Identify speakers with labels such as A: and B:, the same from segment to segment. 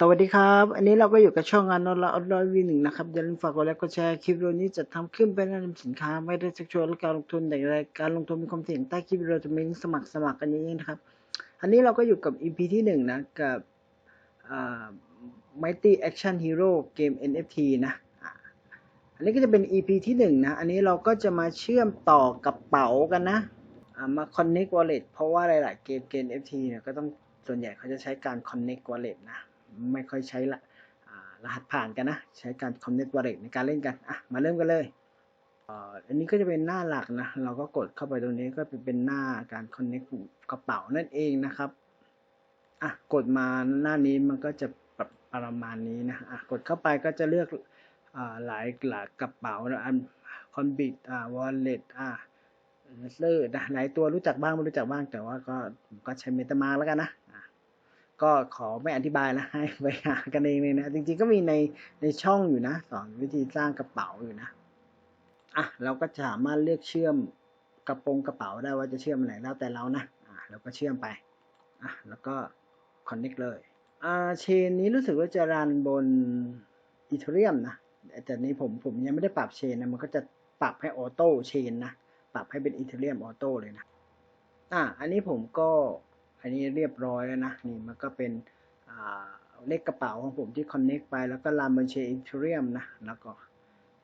A: สวัสดีครับ อันนี้เราก็อยู่กับช่องงานนอนละออนไลน์วีหนึ่งนะครับ อย่าลืมฝากกดไลค์กดแชร์คลิปวิดีโอนี้จะทำขึ้นเป็นแนะนำสินค้า ไม่ได้ชักชวนและการลงทุนแต่อย่างใดการลงทุนมีความเสี่ยงใต้คลิปวิดีโอจะมีสมัครสมัครกันนี้นะครับ อันนี้เราก็อยู่กับ EP ที่หนึ่งนะ กับอ่า Mighty Action Hero เกม NFT นะ อันนี้ก็จะเป็น EP ที่หนึ่งนะ อันนี้เราก็จะมาเชื่อมต่อกระเป๋ากันนะอ่ามา Connect Wallet เพราะว่าหลาย ๆ เกมเกม NFT เนี่ยก็ต้องส่วนใหญ่เขาจะใช้การ Connect Wallet นะ ไม่ค่อยใช้ละรหัสผ่านกันนะ ใช้การ Connect Wallet ในการเล่นกัน อะ มาเริ่มกันเลยอันนี้ก็จะเป็นหน้าหลักนะ เราก็กดเข้าไปตรงนี้ก็เป็นหน้าการ Connect กระเป๋านั่นเองนะครับ อะ กดมาหน้านี้มันก็จะประมาณนี้นะ อะ กดเข้าไปก็จะเลือกอหลายหลายกระเป๋านะอันคอนบิดอ่าวอลเล็ตอ่าเลอร์นะหลายตัวรู้จักบ้างไม่รู้จักบ้างแต่ว่าก็ผมก็ใช้เมตามาแล้วกันนะ ก็ขอไม่อธิบายนะให้ไปหากันเองเลยนะ จริงๆก็มีในในช่องอยู่นะ สอนวิธีสร้างกระเป๋าอยู่นะอะเราก็สามารถเลือกเชื่อมกระโปรงกระเป๋าได้ว่าจะเชื่อมอันไหนแล้วแต่เรานะอะเราก็เชื่อมไปอะแล้วก็ connect เลยอ่าเชนนี้รู้สึกว่าจะรันบนอีเทเรียมนะแต่นี้ผมผมยังไม่ได้ปรับเชนนะมันก็จะปรับให้ออโต้เชนนะปรับให้เป็นอีเทเรียมออโต้เลยนะอะอันนี้ผมก็ อันนี้เรียบร้อยแล้วนะ นี่มันก็เป็นเลขกระเป๋าของผมที่ connect ไปแล้วก็รันบนเชอีเทเรียมนะ แล้วก็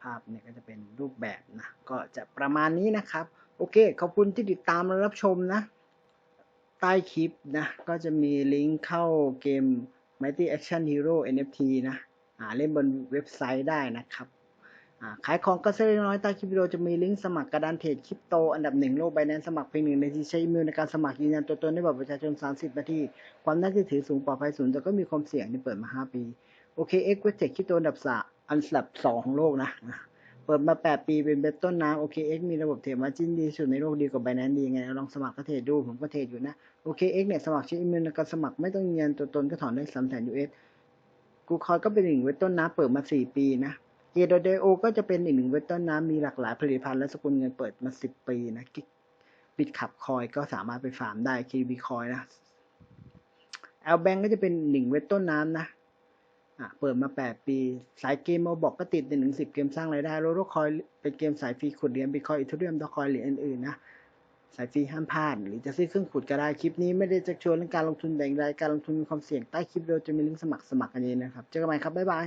A: ภาพเนี่ยก็จะเป็นรูปแบบนะ ก็จะประมาณนี้นะครับ โอเค ขอบคุณที่ติดตามและรับชมนะ ใต้คลิปนะ ก็จะมีลิงก์เข้าเกม Mighty Action Hero NFT นะอ่าเล่นบนเว็บไซต์ได้นะครับ ขายของก็เล็กน้อยใต้คลิปวิดีโอจะมีลิงก์สมัครกระดานเทรดคริปโตอันดับหนึ่งโลกไบแนนสมัครเพียงหนึ่งในที่ใช้อีเมลในการสมัครยืนยันตัวตนได้บัตรประชาชน 30 นาที ความน่าเชื่อถือสูงปลอดภัยสูงแต่ก็มีความเสี่ยงที่เปิดมา 5 ปี โอเค X เวทเทคคริปโตอันดับสามอันดับสองของโลกนะ เปิดมา 8 ปีเป็นเบต้นน้ำโอเค X มีระบบเทรดมาจิ้นดีสุดในโลกดีกว่าไบแนนดีไงลองสมัครก็เทรดดูผมก็เทรดอยู่นะโอเค X เนี่ยสมัครใช้อีเมลในการสมัครไม่ต้องยืนยันตัวตนก็ถอนได้สามแสน US กูคอยก็เป็นหนึ่งเว็บต้นน้ำเปิดมาสี่ปีนะ เ d ดโอก็จะเป็นอีกหนึ่งเว็บต้นน้ำมีหลากหลายผลิตภัณฑ์และสกุลเงินเปิดมาสิบปีนะบิตขับคอยก็สามารถไปฟาร์มได้ KB คอยนะแอลแบงก็จะเป็นหนึ่งเว็บต้นน้ำนะเปิดมาแปดปี สายเกมมาบอกก็ติดในหนึ่งสิบเกมสร้างรายได้โรโรคอยเป็นเกมสายฟรีขุดเหรียญบิตคอยอีเทเรียมดอคอยเหรียญอื่นๆนะสายฟรีห้ามพลาด หรือจะซื้อเครื่องขุดก็ได้คลิปนี้ไม่ได้จะชวนเรื่องการลงทุนแต่อย่างใดการลงทุนมีความเสี่ยงใต้คลิปเราจะมีลิงก์สมัครสมัครกันเองนะครับ เจอกันใหม่ครับ บ๊ายบาย